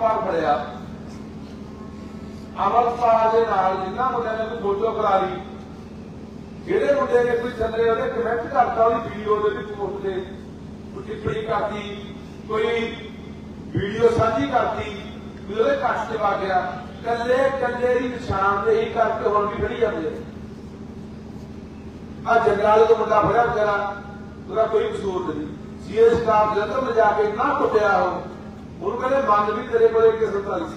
ਅਮਰਪਾਲ ਫੜਿਆ। ਅਮਰਪਾਲ ਦੇ ਨਾਲ ਜਿੰਨਾ ਮੁੰਡਿਆਂ ਨੇ ਕੋਈ ਫੋਟੋ ਕਰਾ ਲਈ, ਜਿਹੜੇ ਮੁੰਡੇ ਨੇ ਕੋਈ ਥੱਲੇ ਉਹਦੇ ਕਮੈਂਟ ਕਰਤਾ ਉਹਦੀ ਵੀਡੀਓ ਦੇ ਵਿੱਚ ਪੋਸਟ ਤੇ, ਕੋਈ ਟਿੱਪਣੀ ਕਰਤੀ, ਕੋਈ ਵੀਡੀਓ ਸਾਂਝੀ ਕਰਤੀ, ਵੀ ਉਹਦੇ ਕੱਟ ਤੇ ਵਾ ਗਿਆ। ਕੱਲੇ ਕੱਲੇ ਦੀ ਨਿਸ਼ਾਨਦੇਹੀ ਕਰਕੇ ਹੁਣ ਵੀ ਫੜੀ ਜਾਂਦੇ ਆ। ਆ ਜੰਗਲਾਲੇ ਤੋਂ ਮੁੰਡਾ ਫੜਿਆ ਵਿਚਾਰਾ, ਉਹਦਾ ਕੋਈ ਕਸੂਰ ਨਹੀਂ। ਸੀਐਸ ਸਟਾਫ ਜਲੰਧਰ ਲਿਜਾ ਕੇ ਨਾ ਕੁੱਟਿਆ ਉਹ। ਉਹਨੂੰ ਕਹਿੰਦੇ ਮੰਨ ਵੀ ਤੇਰੇ ਕੋਲੇ ਕਿਸ ਤਰ੍ਹਾਂ ਸੀ।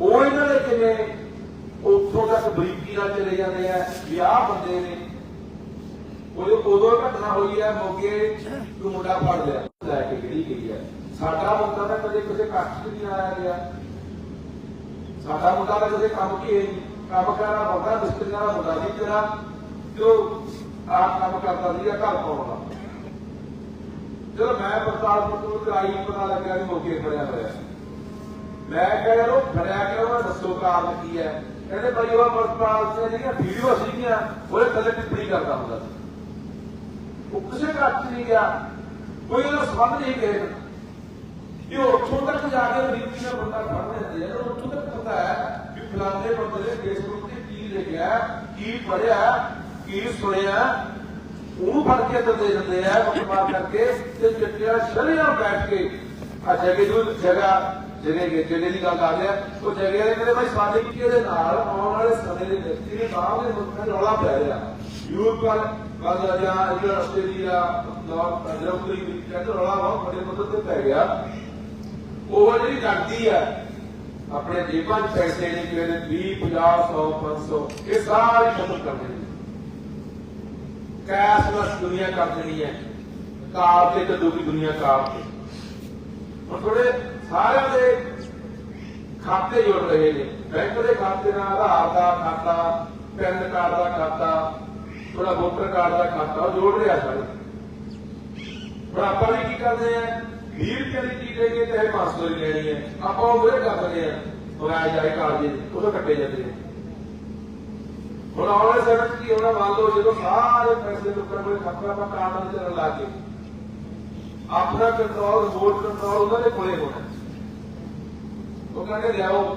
ਉਹ ਇਹਨਾਂ ਦੇ ਕਿਵੇਂ ਉੱਥੋਂ ਤੱਕ ਬਰੀਕੀ ਨਾਲ ਚਲੇ ਜਾਂਦੇ ਆ ਵੀ ਆਹ ਬੰਦੇ ਨੇ ਉਦੋਂ ਉਦੋਂ ਘਟਨਾ ਹੋਈ ਹੈ ਮੋਗੇ ਨੂੰ ਮੁੰਡਾ ਫੜ ਲਿਆ, ਲੈ ਕੇ ਕਿਹੜੀ ਗਈ ਹੈ ਸਾਡਾ ਮੁੰਡਾ ਤਾਂ ਕਦੇ ਕਿਸੇ ਕੱਖ 'ਚ ਨਹੀਂ ਆਇਆ ਗਿਆ। ਸਾਡਾ ਮੁੰਡਾ ਤਾਂ ਕਦੇ ਕੰਮ ਕੀ ਹੈ ਕੰਮ ਕਰਨਾ ਬੰਦਾ ਮਿਸਤਰੀਆਂ ਦਾ ਮੁੰਡਾ ਸੀ ਤੇਰਾ ਜੋ ਆਪ ਕੰਮ ਕਰਦਾ ਸੀਗਾ ਘਰ ਪਾਉਣ ਦਾ ਜਦੋਂ ਮੈਂ ਪੜਤਾਲ ਪੜਤੂਲ ਕਰਾਈ ਪਤਾ ਲੱਗਿਆ ਕਿ ਮੋਗੇ ਫੜਿਆ ਹੋਇਆ। ਮੈਂ ਕਿਹਾ ਯਾਰ ਉਹ ਫੜਿਆ ਕਿਉਂ ਮੈਂ ਦੱਸੋ ਕਾਰਨ ਕੀ ਹੈ? ਕਹਿੰਦੇ ਭਾਈ, ਉਹ ਪੜਤਾਲ ਦੀਆਂ ਜਿਹੜੀਆਂ ਵੀਡੀਓ ਸੀਗੀਆਂ, ਉਹਦੇ ਥੱਲੇ ਟਿੱਪਣੀ ਕਰਦਾ ਹੁੰਦਾ ਸੀ। ਉਹ ਕਿਸੇ ਘਰ 'ਚ ਨਹੀਂ ਗਿਆ। ਕੋਈ ਉਹਦਾ ਸੰਬੰਧ ਨਹੀਂ ਕਿਸੇ ਨਾਲ। ਇਹ ਉੱਥੋਂ ਤੱਕ ਜਾ ਕੇ ਰੀਤੀ ਨਾਲ ਬੰਦਾ ਫੜ ਲੈਂਦੇ ਆ। ਉੱਥੋਂ ਤੱਕ ਪਤਾ ਹੈ ਵੀ ਫਲਾਣੇ ਬੰਦੇ ਨੇ ਫੇਸਬੁੱਕ ਤੇ ਕੀ ਲਿਖਿਆ, ਕੀ ਪੜਿਆ ਕੀ ਸੁਣਿਆ ਉਹਨੂੰ ਫੜ ਕੇ ਅੰਦਰ ਦੇ ਦਿੰਦੇ ਆ ਕੁੱਟਮਾਰ ਕਰਕੇ ਤੇ ਚਿੱਟਿਆ ਸ਼ਰੀਆਂ ਬੈਠ ਕੇ ਆ ਜਗੇ ਨੂੰ ਜਗਾ ਜਗੇ ਕੇ ਦੀ ਗੱਲ ਆ ਰਿਹਾ ਉਹ ਜਗੇ ਦੇ ਕਹਿੰਦੇ ਭਾਈ ਸਾਡੇ ਕੀ ਇਹਦੇ ਨਾਲ ਆਉਣ ਵਾਲੇ ਸਮੇਂ ਦੇ ਵਿਅਕਤੀ ਦੇ ਬਾਹਰ ਦੇ ਮੁਲਕਾਂ 'ਚ ਰੌਲਾ ਪੈ ਰਿਹਾ। ਯੂਰਪ ਵੱਲ ਵੱਲ ਜਾਂ ਇੱਧਰ ਆਸਟ੍ਰੇਲੀਆ ਨਾਰਥ ਅਜਰਬਰੀ ਵੀ ਕਹਿੰਦੇ ਰੌਲਾ ਬਹੁਤ ਵੱਡੇ ਪੱਧਰ ਤੇ ਪੈ ਗਿਆ। ਉਹ ਜਿਹੜੀ ਲੱਗਦੀ ਆ, ਆਪਣੇ ਜੇਬਾਂ 'ਚ ਪੈਸੇ ਨਹੀਂ ਕਿਵੇਂ 20 50 100 500 ਇਹ ਸਾਰੀ ਖਤਮ ਕਰ ਦੇਣੀ ਕੈਸ਼ਲੈਸ ਦੁਨੀਆ ਕਰ ਦੇਣੀ ਹੈ। ਕਾਲ ਤੇ ਕਦੂਗੀ ਦੁਨੀਆ ਕਾਲ ਤੇ। ਹੁਣ ਥੋੜੇ ਸਾਰਿਆਂ ਦੇ ਖਾਤੇ ਜੁੜ ਰਹੇ ਨੇ। ਬੈਂਕ ਦੇ ਖਾਤੇ ਨਾਲ ਆਧਾਰ ਦਾ ਖਾਤਾ, ਪੈਨ ਕਾਰਡ ਦਾ ਖਾਤਾ ਥੋੜਾ ਵੋਟਰ ਕਾਰਡ ਦਾ ਖਾਤਾ, ਉਹ ਜੋੜ ਰਿਹਾ ਸਾਰੇ। ਹੁਣ ਆਪਾਂ ਵੀ ਕੀ ਕਰਦੇ ਆ 20 ਰੁਪਏ ਦੀ ਚੀਜ਼ ਲਈਏ ਤੇ 500 ਦੀ ਲੈਣੀ ਹੈ। ਆਪਾਂ ਉਹ ਮੂਹਰੇ ਕਰ ਦਿੰਦੇ ਆ ਮੋਬਾਈਲ ਜਾਏ ਕਾਰਡ ਦੇ ਉਹਦੇ ਕੱਟੇ ਜਾਂਦੇ ਨੇ। ਹੁਣ ਆਉਣ ਸਮੇਂ ਕੀ ਹੋਣਾ ਮੰਨ ਲਓ ਜਦੋਂ ਸਾਰੇ ਪੈਸੇ ਲੋਕਾਂ ਕੋਲ ਖਾਤਾ ਆਪਾਂ ਕਾਰਡ ਨਾਲ ਚੱਲਣ ਲੱਗ ਆਪਣਾ ਕੰਟਰੋਲ ਰਿਮੋਟ ਕੰਟਰੋਲ ਉਹਨਾਂ ਦੇ ਕੋਲੇ ਹੋਣਾ ਉਹ ਕਹਿੰਦੇ, ਲਿਆਓ।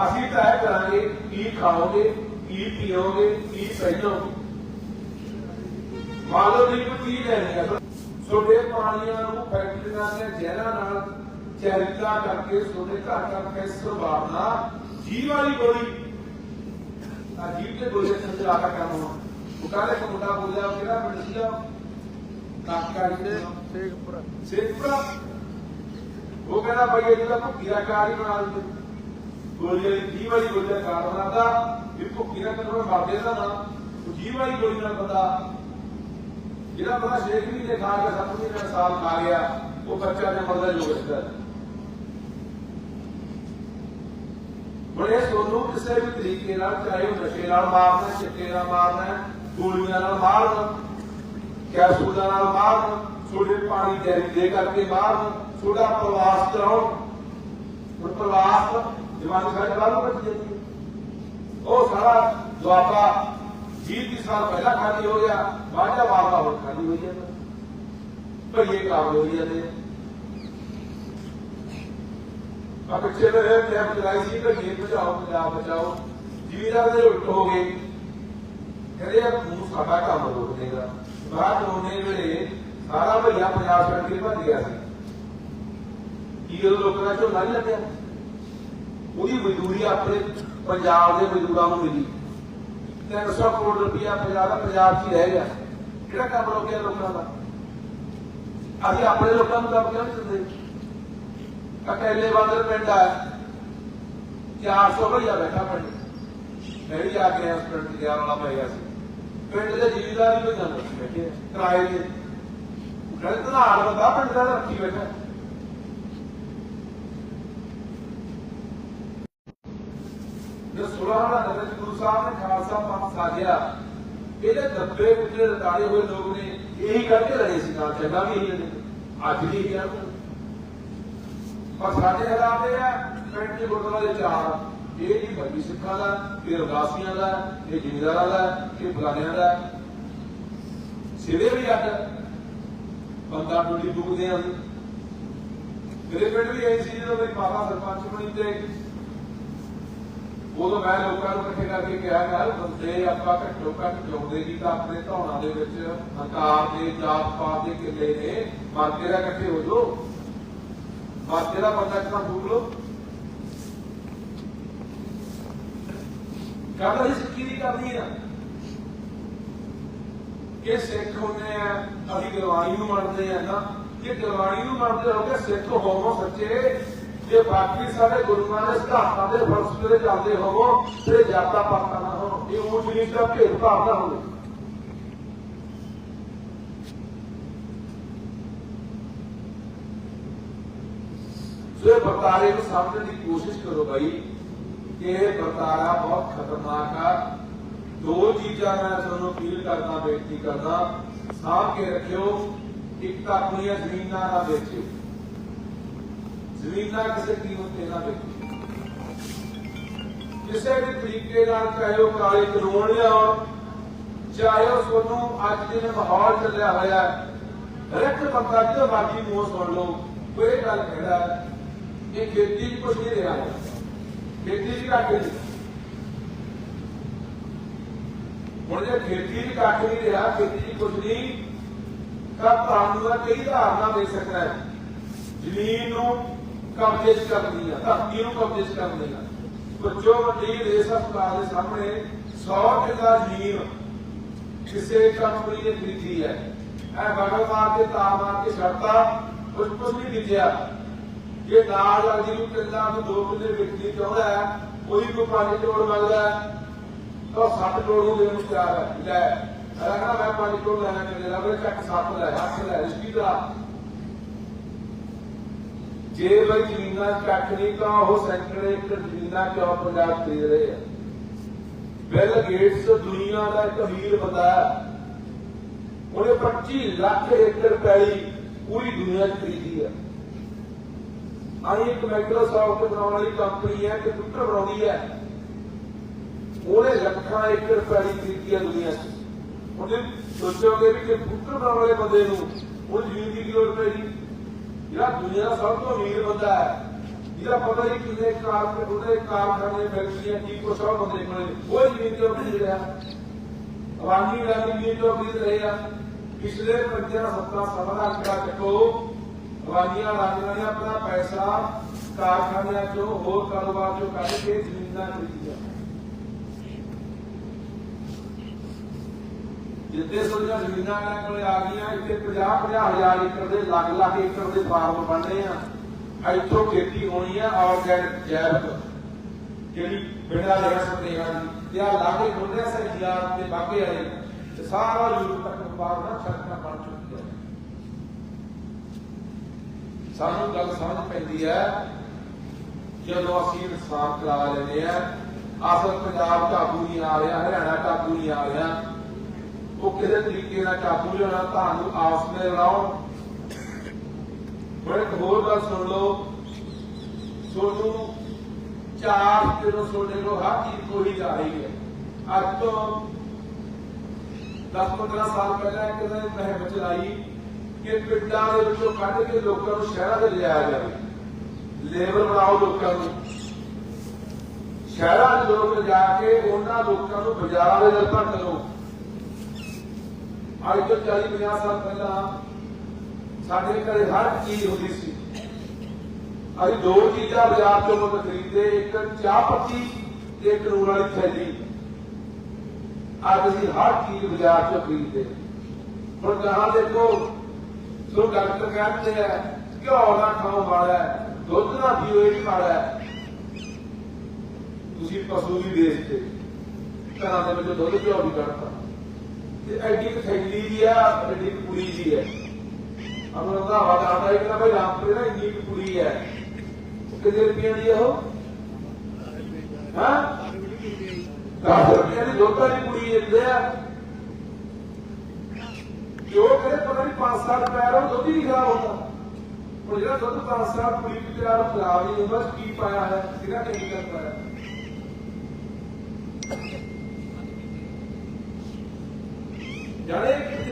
ਅਸੀਂ ਤੈਅ ਕਰਾਂਗੇ, ਕੀ ਖਾਓਗੇ, ਕੀ ਪੀਓਗੇ, ਕੀ ਪਹਿਨੋਗੇ ਮੰਨ ਲਓ ਨਹੀਂ ਕੋਈ ਚੀਜ਼ ਲੈਣੀ ਹੈ ਛੋਟੇ ਪਾਣੀਆਂ ਨੂੰ ਫੈਕਟਰੀਆਂ ਦੇ ਜ਼ਹਿਰਾਂ ਨਾਲ ਚੈਰਿਕਾ ਕਰਕੇ ਛੋਟੇ ਘਰ ਤੱਕ ਕੈਂਸਰ ਵਾਰਨਾ ਜੀ ਵਾਲੀ ਗੋਲੀ ਆ ਜੀਵ ਦੇ ਗੋਲੇ ਸੰਦਰ ਆਕਾ ਕੰਮ ਹੋਣਾ। ਉਹ ਕਹਿੰਦੇ ਕਿ ਮੁੰਡਾ ਬੋਲਿਆ ਉਹ ਕਿਹੜਾ ਪਿੰਡ ਸੀਗਾ? ਕਾਕਾ ਜੀ ਸ਼ੇਖਪੁਰਾ। ਸੇਖਪੁਰਾ? ਉਹ ਕਹਿੰਦਾ ਭਾਈ ਇਹ ਜਿਹੜਾ ਭੁੱਕੀ ਦਾ ਕਾਰ ਹੀ ਬਣਾ ਗੋਲੀ ਵਾਲੀ ਜੀ ਵਾਲੀ ਦਾ ਕਾਰ ਬਣਾਦਾ ਵੀ ਭੁੱਕੀ ਦਾ ਕਦੋਂ ਮਰਦੇ ਦਾ ਨਾ। ਉਹ ਜੀ ਵਾਲੀ ਗੋਲੀ ਨਾਲ ਬੰਦਾ ਜਿਹੜਾ ਬੰਦਾ ਸ਼ੇਖ ਵੀ ਨੇ ਖਾ ਕੇ ਸੱਤ ਸਾਲ ਖਾ ਗਿਆ ਉਹ ਬੱਚਾ ਨੇ ਮਰਦਾ ਜੋ ਬਚਦਾ ਹੁਣ ਇਹ ਸੋਨੂੰ ਕਿਸੇ ਵੀ ਤਰੀਕੇ ਨਾਲ ਚਾਹੇ ਉਹ ਨਸ਼ੇ ਨਾਲ ਮਾਰਨਾ, ਚਿੱਟੇ ਨਾਲ ਮਾਰਨਾ, ਗੋਲੀਆਂ ਨਾਲ ਮਾਰਨਾ ਕੈਪਸੂਲਾਂ ਨਾਲ ਮਾਰਨ ਛੋਟੇ ਪਾਣੀ ਦੇ ਦੇ ਕਰਕੇ ਮਾਰਨ ਛੋਟਾ ਪ੍ਰਵਾਸ ਕਰਾਉਣ। ਹੁਣ ਪ੍ਰਵਾਸ ਜਵਾਨੀ ਸਾਡੇ ਬਾਹਰੋਂ ਕੱਟ ਜਾਂਦੀ ਉਹ ਸਾਰਾ ਦੁਆਬਾ 20 30 ਸਾਲ ਪਹਿਲਾਂ ਖਾਲੀ ਹੋ ਗਿਆ, ਬਾਅਦ ਚ ਹੁਣ ਖਾਲੀ ਹੋਈ ਜਾਂਦਾ। ਭਈਏ ਕੰਮ ਹੋਈ ਜਾਂਦੇ ਆ ਪਿੱਛੇ ਦੇ ਕੈਂਪ ਚਲਾਈ ਸੀ ਕਿ ਜੀਤ ਬਚਾਓ, ਪੰਜਾਬ ਬਚਾਓ। ਜੀਵੀਦਾਰ ਦੇ ਉਲਟ ਹੋ ਗਏ। ਕਹਿੰਦੇ ਆ, ਤੂੰ ਸਾਡਾ ਕੰਮ ਰੋਕ ਦੇਗਾ। ਬਾਅਦ ਹੋਣੇ ਵੇਲੇ ਸਾਰਾ ਭਈਆ ਪੰਜਾਬ ਛੱਡ ਕੇ ਭੱਜ ਗਿਆ ਸੀ। ਕੀ ਉਹ ਲੋਕਾਂ ਦਾ ਝੋਨਾ ਨਹੀਂ ਲੱਗਿਆ? ਉਹਦੀ ਮਜ਼ਦੂਰੀ ਆਪਣੇ ਪੰਜਾਬ ਦੇ ਮਜ਼ਦੂਰਾਂ ਨੂੰ ਮਿਲੀ। 300 ਕਰੋੜ ਰੁਪਇਆ ਪੰਜਾਬ ਦਾ ਪੰਜਾਬ 'ਚ ਹੀ ਰਹਿ ਗਿਆ। ਕਿਹੜਾ ਕੰਮ ਰੋਕਿਆ ਲੋਕਾਂ ਦਾ? ਅਸੀਂ ਆਪਣੇ ਲੋਕਾਂ ਨੂੰ ਕੰਮ ਕਿਉਂ ਨਹੀਂ ਦਿੰਦੇ? ਅਕੇਲੇ ਬੰਦਰ ਪਿੰਡ ਆ 400 ਭਈਆ ਬੈਠਾ ਪਿੰਡ। ਮੈਂ ਵੀ ਜਾ ਕੇ ਇਸ ਪਿੰਡ ਗਿਆ ਵਾਲਾ ਪੈ ਗਿਆ ਸੀ। ਪਿੰਡ ਦੇ ਜ਼ਿਮੀਦਾਰ ਵੀ ਕੋਈ ਬੈਠੇ ਕਿਰਾਏ ਦੇ। ਗਲਤ ਨਾਲ ਬੰਦਾ ਪਿੰਡ ਦਾ ਰੱਖੀ ਬੈਠਾ। ਜੋ ਸੁਲਾਹ ਨਗਰ ਗੁਰੂ ਸਾਹਿਬ ਨੇ ਖਾਲਸਾ ਪੰਥ ਸਾਜਿਆ, ਇਹਦੇ ਦੱਬੇ ਕੁਚਲੇ ਰਤਾੜੇ ਹੋਏ ਲੋਕ ਨੇ, ਇਹੀ ਕਰਕੇ ਲੜੇ ਸੀ ਨਾਲ, ਚੰਗਾ ਵੀ ਇਹੀ ਅੱਜ ਵੀ ਇਹੀ ਪਰ ਸਾਡੇ ਹਾਲਾਤ ਇਹ ਆ, ਪਿੰਡ ਦੇ ਗੁਰਦੁਆਰੇ ਚਾਰ, ਇਹ ਨਹੀਂ ਭੱਜੀ ਸਿੱਖਾਂ ਦਾ, ਇਹ ਰਗਾਸੀਆਂ ਦਾ, ਇਹ ਜ਼ਿਮੀਦਾਰਾਂ ਦਾ, ਇਹ ਫਲਾਣਿਆਂ ਦਾ। ਸਿਰੇ ਵੀ ਅੱਡ, ਬੰਦਾ ਟੁੱਟੀ ਫੂਕਦੇ ਆ ਮੇਰੇ ਪਿੰਡ ਵੀ ਆਈ ਸੀ ਜਦੋਂ ਮੇਰੀ ਮਾਤਾ ਸਰਪੰਚ ਬਣੀ ਤੇ ਉਦੋਂ ਮੈਂ ਲੋਕਾਂ ਨੂੰ ਇਕੱਠੇ ਕਰਕੇ ਕਿਹਾ ਯਾਰ ਬੰਦੇ ਆਪਾਂ ਘੱਟੋ ਘੱਟ ਜਿਉਂਦੇ ਜੀ ਤਾਂ ਆਪਣੇ ਧੌਣਾ ਦੇ ਵਿੱਚ ਹੰਕਾਰ ਦੇ ਜਾਤ ਪਾਤ ਦੇ ਕਿੱਲੇ ਨੇ ਮਰਦੇ ਦਾ ਇਕੱਠੇ ਹੋ ਜਾਓ। ਮਰਦੇ ਦਾ ਬੰਦਾ ਕਿਤਾ ਫੂਕ ਗੱਲ ਅਸੀਂ ਸਿੱਖੀ ਦੀ ਕਰਨੀ ਆ। ਕਿ ਸਿੱਖ ਹੁੰਦੇ ਆ, ਅਸੀਂ ਗੁਰਬਾਣੀ ਨੂੰ ਮੰਨਦੇ ਆ ਨਾ। ਜੇ ਗੁਰਬਾਣੀ ਨੂੰ ਮੰਨਦੇ ਹੋ ਕਿ ਸਿੱਖ ਹੋਵੋ ਸੱਚੇ। ਜੇ ਬਾਕੀ ਸਾਰੇ ਗੁਰੂਆਂ ਦੇ ਸਿਧਾਂਤਾਂ ਦੇ ਫਲਸਫੇ ਦੇ ਚੱਲਦੇ ਹੋਵੋ ਤੇ ਜਾਤਾਂ ਪਾਤਾਂ ਨਾ ਹੋ ਇਹ ਊਚ ਨੀਚ ਦਾ ਭੇਦ ਭਾਵ ਨਾ ਹੋਵੇ। ਸੋ ਇਹ ਵਰਤਾਰੇ ਨੂੰ ਸਮਝਣ ਦੀ ਕੋਸ਼ਿਸ਼ ਕਰੋ ਭਾਈ ਕਿ ਇਹ ਵਰਤਾਰਾ ਬਹੁਤ ਖਤਰਨਾਕ ਆ। ਦੋ ਚੀਜ਼ਾਂ ਮੈਂ ਤੁਹਾਨੂੰ ਅਪੀਲ ਕਰਦਾ, ਬੇਨਤੀ ਕਰਦਾ, ਸਾਂਭ ਕੇ ਰੱਖਿਓ, ਇੱਕ ਤਾਂ ਆਪਣੀਆਂ ਜ਼ਮੀਨਾਂ ਨਾ ਵੇਚਿਓ। ਜ਼ਮੀਨਾਂ ਕਿਸੇ ਕੀਮਤ ਤੇ ਨਾ ਵੇਚਿਓ। ਕਿਸੇ ਵੀ ਤਰੀਕੇ ਨਾਲ ਚਾਹੇ ਉਹ ਕਾਲੇ ਕਾਨੂੰਨ ਲਿਆਉਣ ਚਾਹੇ ਉਹ ਤੁਹਾਨੂੰ ਅੱਜ ਜਿਵੇਂ ਮਾਹੌਲ ਚੱਲਿਆ ਹੋਇਆ ਹੈ ਹਰ ਇੱਕ ਬੰਦਾ, ਜਿਹਦਾ ਮਰਜ਼ੀ ਮੂੰਹ ਸੁਣ ਲਓ, ਕੋਈ ਗੱਲ ਕਹਿੰਦਾ ਹੈ, ਇਹ ਖੇਤੀ 'ਚ ਕੁਝ ਨਹੀਂ ਰਿਹਾ। ਖੇਤੀ 'ਚ ਹੁਣ ਜੇ ਖੇਤੀ 'ਚ ਕੱਖ ਰਿਹਾ ਖੇਤੀ 'ਚ ਕੁਝ ਨਹੀਂ ਤਾਂ ਤੁਹਾਨੂੰ ਦਾ ਕਈ ਧਾਰਨਾ ਦੇ ਸਕਦਾ ਹੈ। ਜ਼ਮੀਨ ਨੂੰ ਕਬਜ਼ੇ ਕਰਨੀ ਆ ਧਰਤੀ ਨੂੰ ਕਬਜ਼ੇ ਕਰਨੀ ਆ। ਬੱਚੋ ਵੱਡੀ ਰੇਸ ਹਸਪਤਾਲ ਦੇ ਸਾਹਮਣੇ 100 ਕਿੱਲਾ ਜ਼ਮੀਨ ਕਿਸੇ ਕੰਪਨੀ ਨੇ ਖਰੀਦੀ ਹੈ। ਇਹ ਬਗਲ ਮਾਰ ਕੇ ਤਾਂ ਮਾਰ ਕੇ ਛੱਡਤਾ ਕੁਝ ਕੁਝ ਨਹੀਂ ਦਿਖਿਆ ਜੇ ਨਾਲ ਲੱਗਦੀ ਨੂੰ ਕਿੱਲਾ ਨੂੰ ਦੋ ਕਿੱਲੇ ਵਿਕਦੀ ਚਾਹੁੰਦਾ ਉਹਦੀ ਕੋਈ ਪੰਜ ਕਰੋੜ ਮੰਗਦਾ ਤਾਂ 60 ਕਰੋੜ ਨੂੰ ਦੇਣ ਨੂੰ ਤਿਆਰ ਹੈ। ਲੈ ਅਗਰ ਮੈਂ 5 ਕਰੋੜ ਲੈਣਾ ਕਿੰਨੇ ਦਾ ਮੇਰੇ ਚੱਕ 7 ਲੈ 8 ਲੈ, ਰਿਸ਼ਤੀ ਦਾ। ਜੇ ਬਈ ਜ਼ਮੀਨਾਂ ਕੱਖ ਨਹੀਂ, ਤਾਂ ਉਹ ਸੈਂਕੜੇ ਏਕੜ ਜ਼ਮੀਨਾਂ ਕਿਉਂ ਪੰਜਾਬ ਦੇ ਰਹੇ ਆ? ਬਿਲ ਗੇਟਸ ਦੁਨੀਆ ਦਾ ਇੱਕ ਅਮੀਰ ਬੰਦਾ ਹੈ। ਉਹਨੇ 25 ਲੱਖ ਏਕੜ ਪੈਲੀ ਪੂਰੀ ਦੁਨੀਆ 'ਚ ਖਰੀਦੀ ਹੈ। ਆਈ ਇੱਕ ਮਾਈਕਰੋਸਾਫਟ ਬਣਾਉਣ ਵਾਲੀ ਕੰਪਨੀ ਹੈ ਕੰਪਿਊਟਰ ਬਣਾਉਂਦੀ ਹੈ। ਉਹਨੇ ਲੱਖਾਂ ਏਕੜ ਪੈਲੀ ਖਰੀਦੀ ਹੈ ਦੁਨੀਆ 'ਚ। ਉਹਨੇ ਸੋਚੋਗੇ ਵੀ ਕੰਪਿਊਟਰ ਬਣਾਉਣ ਵਾਲੇ ਬੰਦੇ ਨੂੰ ਉਹ ਜ਼ਮੀਨ ਦੀ ਕੀ ਲੋੜ ਪੈਗੀ ਜਿਹੜਾ ਦੁਨੀਆ ਦਾ ਸਭ ਤੋਂ ਅਮੀਰ ਬੰਦਾ ਹੈ, ਜਿਹਦਾ ਪਤਾ ਨਹੀਂ ਕਿੰਨੇ ਕਾਰ, ਉਹਦੇ ਕਾਰਖਾਨੇ ਫੈਕਟਰੀਆਂ ਕੀ ਕੁਛ ਆ ਬੰਦੇ ਕੋਲੇ। ਉਹ ਜ਼ਮੀਨ ਕਿਉਂ ਖਰੀਦ ਰਿਹਾ। ਅਵਾਨੀ ਦਾ ਜ਼ਮੀਨ ਕਿਉਂ ਖਰੀਦ ਰਹੇ ਆ। ਪਿਛਲੇ ਪੰਜਾਂ ਸੱਤਾਂ ਸਾਲਾਂ ਦਾ ਅੰਕੜਾ ਚੱਕੋ। ਅਵਾਨੀਆਂ ਰਾਜਿਆਂ ਆਪਣਾ ਪੈਸਾ ਕਾਰਖਾਨਿਆਂ ਚੋਂ ਹੋਰ ਕਾਰੋਬਾਰ ਚੋਂ ਕੱਢ ਕੇ ਜ਼ਮੀਨਾਂ ਖਰੀਦੀਆਂ। ਜਿੱਦੇ ਸੋਚਿਆ ਜ਼ਮੀਨਾਂ ਇਹਨਾਂ ਕੋਲੇ ਆ ਗਈਆਂ, ਇੱਥੇ 50 50 ਹਜ਼ਾਰ ਏਕੜ ਦੇ, ਲੱਖ ਲੱਖ ਏਕੜ ਦੇ ਫਾਰਮ ਬਣਨੇ ਆ। ਇੱਥੋਂ ਖੇਤੀ ਹੋਣੀ ਆ ਆਰਗੈਨਿਕ ਜੈਵਿਕ, ਜਿਹੜੀ ਬਿਨਾਂ ਲਗਾ ਸਕਦੇ ਹਾਂ ਤੇ ਆ ਲਾਗੇ ਖੁੱਲਿਆ ਹਜ਼ਾਰ ਤੇ ਬਾਗੇ ਵਾਲੇ ਸਾਰਾ ਯੂਰਪ ਤੱਕ ਵਪਾਰ ਨਾ ਸੜਕਾਂ ਬਣ ਚੁੱਕੀ ਹੈ ਸਾਨੂੰ ਗੱਲ ਸਮਝ ਪੈਂਦੀ ਹੈ, ਜਦੋਂ ਅਸੀਂ ਇਨਸਾਫ ਕਰਾ ਲੈਂਦੇ ਆ ਅਸਲ ਪੰਜਾਬ ਕਾਬੂ ਨਹੀਂ ਆ ਰਿਹਾ, ਹਰਿਆਣਾ ਕਾਬੂ ਨਹੀਂ ਆ ਰਿਹਾ, ਉਹ ਕਿਸੇ ਤਰੀਕੇ ਨਾਲ ਕਾਬੂ ਲਿਆਉਣਾ ਤੁਹਾਨੂੰ ਆਪਸ ਵਿੱਚ ਲੜਾਓ। ਹੁਣ ਇੱਕ ਹੋਰ ਗੱਲ ਸੁਣ ਲਓ। ਤੁਹਾਨੂੰ ਚਾਰ ਕਿਲੋ ਸੋਨੇ ਕੋ ਹਰ ਚੀਜ਼ ਕੋਈ ਜਾ ਰਹੀ ਹੈ। ਅੱਜ ਤੋਂ 10-15 ਸਾਲ ਪਹਿਲਾਂ ਇੱਕ ਨੇ ਮਹਿਮ ਚਲਾਈ। ਕਿ ਪਿੰਡਾਂ ਦੇ ਵਿੱਚੋਂ ਕੱਢ ਕੇ ਲੋਕਾਂ ਨੂੰ ਸ਼ਹਿਰਾਂ ਦੇ ਲਿਆਇਆ ਜਾਵੇ। ਲੇਬਰ ਬਣਾਓ ਲੋਕਾਂ ਨੂੰ। ਸ਼ਹਿਰਾਂ ਦੇ ਲੋਕ ਜਾ ਕੇ ਉਹਨਾਂ ਲੋਕਾਂ ਨੂੰ ਬਾਜ਼ਾਰਾਂ ਦੇ ਨਿਰਭਰ ਕਰੋ। ਅੱਜ ਤੋਂ 40 50 ਸਾਲ ਪਹਿਲਾਂ ਸਾਡੇ ਘਰੇ ਹਰ ਚੀਜ਼ ਹੁੰਦੀ ਸੀ। ਅਸੀਂ ਦੋ ਚੀਜ਼ਾਂ ਬਾਜ਼ਾਰ ਤੋਂ ਮੁੱਲ ਖਰੀਦਦੇ, ਇੱਕ ਚਾਹ ਪੱਤੀ ਤੇ ਇੱਕ ਨੂਨ ਵਾਲੀ ਥੈਲੀ। ਅੱਜ ਅਸੀਂ ਹਰ ਚੀਜ਼ ਬਾਜ਼ਾਰ ਤੋਂ ਖਰੀਦਦੇ। ਹੁਣ ਜਹਾਂ ਦੇਖੋ ਸੋ ਡਾਕਟਰ ਕਹਿੰਦੇ ਆ ਘਿਓ ਨਾ ਖਾਓ ਮਾੜਾ ਹੈ, ਦੁੱਧ ਨਾ ਪੀਓ ਇਹ ਵੀ ਮਾੜਾ ਹੈ। ਤੁਸੀਂ ਪਸ਼ੂ ਵੀ ਵੇਚਦੇ ਘਰਾਂ ਦੇ ਵਿੱਚ ਦੁੱਧ ਘਿਓ ਵੀ ਕੱਢਦਾ। ਤੇ ਐਡੀ ਕੁ ਥੈਲੀ ਦੀ ਆ ਐਡੀ ਕੁ ਕੁੜੀ ਦੀ ਹੈ। ਆਪਣਾ ਦਾ ਹਵਾ ਆਉਂਦਾ ਹੈ ਕਿ ਭਾਈ ਰਾਮਪੁਰੇ ਨਾ ਇੰਨੀ ਕੁ ਕੁੜੀ ਹੈ। ਉਹ ਕਿੰਨੇ ਰੁਪਈਆਂ ਦੀ ਆ ਉਹ? ਹਾਂ? 10 ਰੁਪਈਆਂ ਦੀ ਦੁੱਧ ਵਾਲੀ ਕੁੜੀ ਦਿੰਦੇ ਆ। ਜੋ ਕਰੇ ਪਤਾ ਨਹੀਂ 5 ਸਾਲ ਪੈਰ ਉਹ ਦੁੱਧ ਹੀ ਨਹੀਂ ਖਰਾਬ ਹੁੰਦਾ। ਹੁਣ ਜਿਹੜਾ ਦੁੱਧ 5 ਸਾਲ ਕੁੜੀ ਤਿਆਰ ਖਰਾਬ ਨਹੀਂ ਹੁੰਦਾ, ਕੀ ਪਾਇਆ ਹੈ ਕਿਹੜਾ ਕੈਮੀਕਲ ਪਾਇਆ ਜਾਣੇ